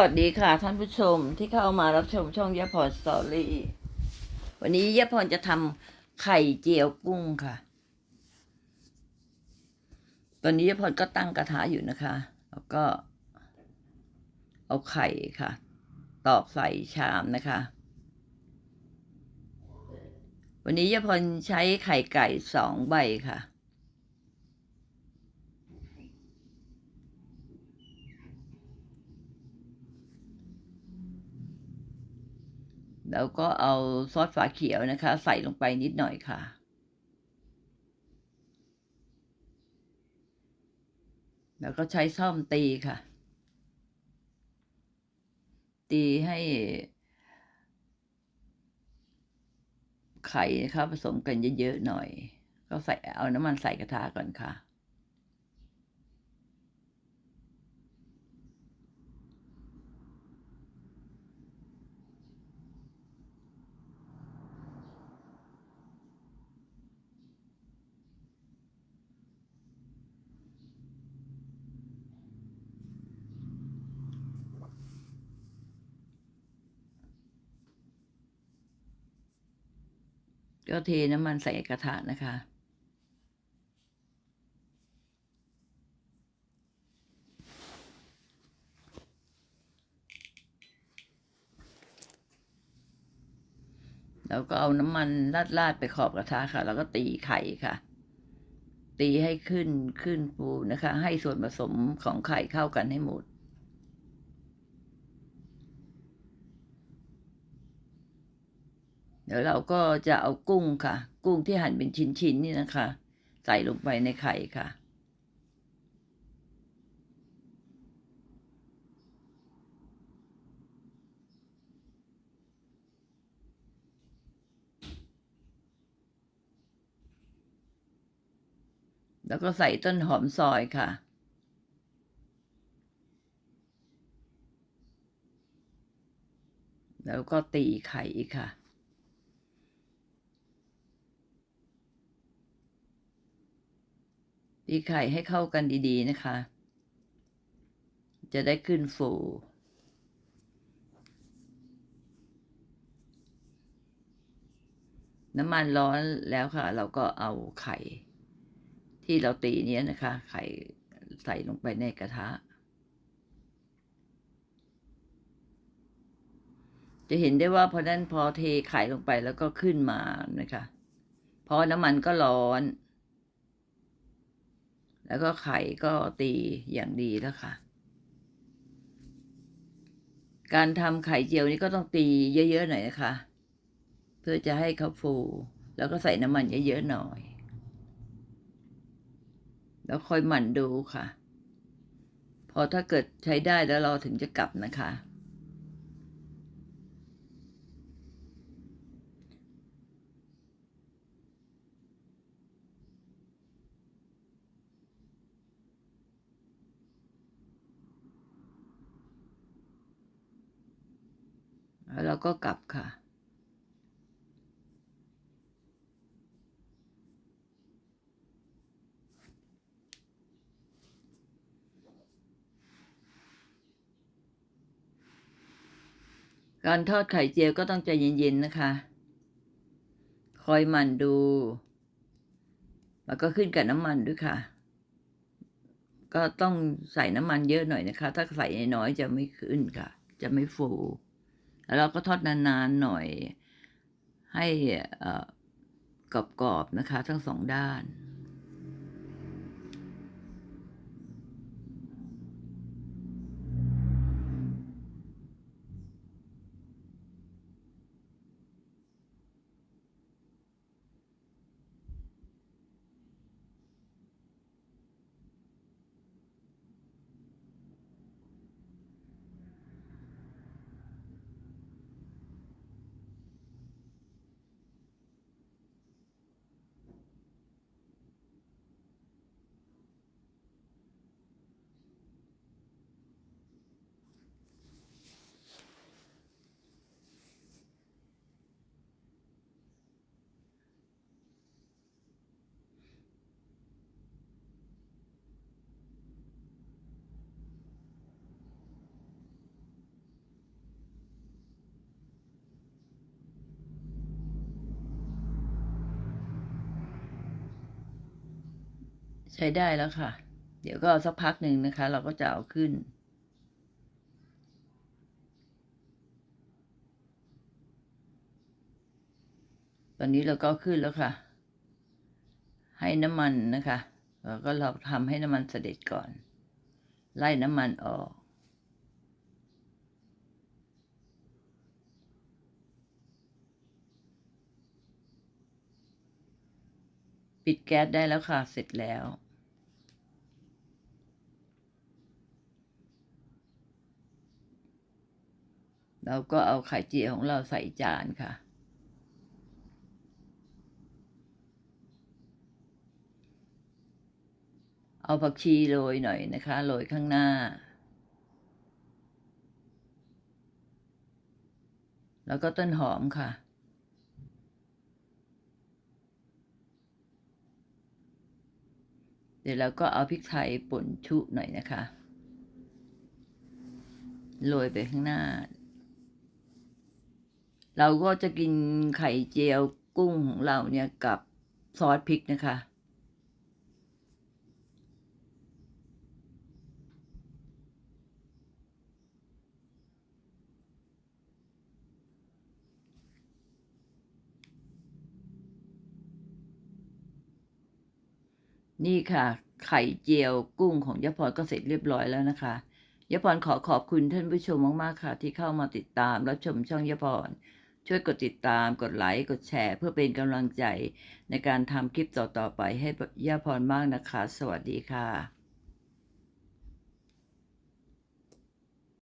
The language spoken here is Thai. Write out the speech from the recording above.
วัสดีค่ะท่านผู้ชมที่เข้ามารับชมช่องยะพรสตอรี่วันนี้ยะพรจะทำไข่เจียวกุ้งค่ะ ตอนนี้ยะพรก็ตั้งกระทะอยู่นะคะ แล้วก็ เอาไข่ค่ะ ตอกใส่ชามนะคะ วันนี้ยะพรใช้ไข่ไก่สองใบค่ะ แล้วก็เอาซอสฝาเขียวนะคะ ใส่ลงไปนิดหน่อยค่ะ แล้วก็ใช้ซ่อมตีค่ะ ตีให้ไข่นะคะผสมกันเยอะๆหน่อย ก็ใส่เอาน้ำมันใส่กระทะก่อนค่ะ ก็เทน้ำมันใส่กระทะนะคะ แล้วก็เอาน้ำมันราดๆไปขอบกระทะค่ะ แล้วก็ตีไข่ค่ะ ตีให้ขึ้นขึ้นฟูนะคะ ให้ส่วนผสมของไข่เข้ากันให้หมด เดี๋ยวเราก็จะเอากุ้งค่ะ กุ้งที่หั่นเป็นชิ้นๆนี่นะคะ ใส่ลงไปในไข่ค่ะ แล้วก็ใส่ต้นหอมซอยค่ะแล้วก็ตีไข่อีกค่ะ ตีไข่ให้เข้ากันดีๆนะคะ จะได้ขึ้นฟูน้ำมันร้อนแล้วค่ะ เราก็เอาไข่ ที่เราตีเนี้ยนะคะ ไข่ใส่ลงไปในกระทะ จะเห็นได้ว่าพอนั้นพอเทไข่ลงไปแล้วก็ขึ้นมานะคะ เพราะน้ำมันก็ร้อน แล้วก็ไข่ก็ตีอย่างดีแล้วค่ะ การทำไข่เจียวนี้ก็ต้องตีเยอะๆหน่อยนะคะ เพื่อจะให้เขาฟู แล้วก็ใส่น้ำมันเยอะๆหน่อย แล้วค่อยหมั่นดูค่ะ พอถ้าเกิดใช้ได้แล้วเราถึงจะกลับนะคะ แล้วเราก็กลับค่ะ การทอดไข่เจียวก็ต้องใจเย็นๆนะคะ คอยมันดู แล้วก็ขึ้นกับน้ำมันด้วยค่ะ ก็ต้องใส่น้ำมันเยอะหน่อยนะคะ ถ้าใส่น้อยจะไม่ขึ้นค่ะ จะไม่ฟู แล้วเราก็ทอดนานๆหน่อยให้กรอบๆนะคะ ทั้งสองด้าน ใช้ได้แล้วค่ะ เดี๋ยวก็สักพักหนึ่งนะคะ เราก็จะเอาขึ้น ตอนนี้เราก็ขึ้นแล้วค่ะ ให้น้ำมันนะคะแล้วก็เราทำให้น้ำมันเสด็จก่อน ไล่น้ำมันออกปิดแก๊สได้แล้วค่ะ เสร็จแล้ว เราก็เอาไข่เจียวของเราใส่จานค่ะ เอาผักชีโรยหน่อยนะคะโรยข้างหน้า แล้วก็ต้นหอมค่ะเดี๋ยวเราก็เอาพริกไทยป่นชุหน่อยนะคะ โรยไปข้างหน้า เราก็จะกินไข่เจียวกุ้งของเราเนี่ยกับซอสพริกนะคะ นี่ค่ะ ไข่เจียวกุ้งของยะพรก็เสร็จเรียบร้อยแล้วนะคะยะพรขอขอบคุณท่านผู้ชมมาก ๆ ค่ะ ที่เข้ามาติดตามรับชมช่องยะพร ช่วยกดติดตามกดไลค์กดแชร์ เพื่อเป็นกำลังใจในการทำคลิปต่อๆไปให้ย่าพรมากนะคะ สวัสดีค่ะ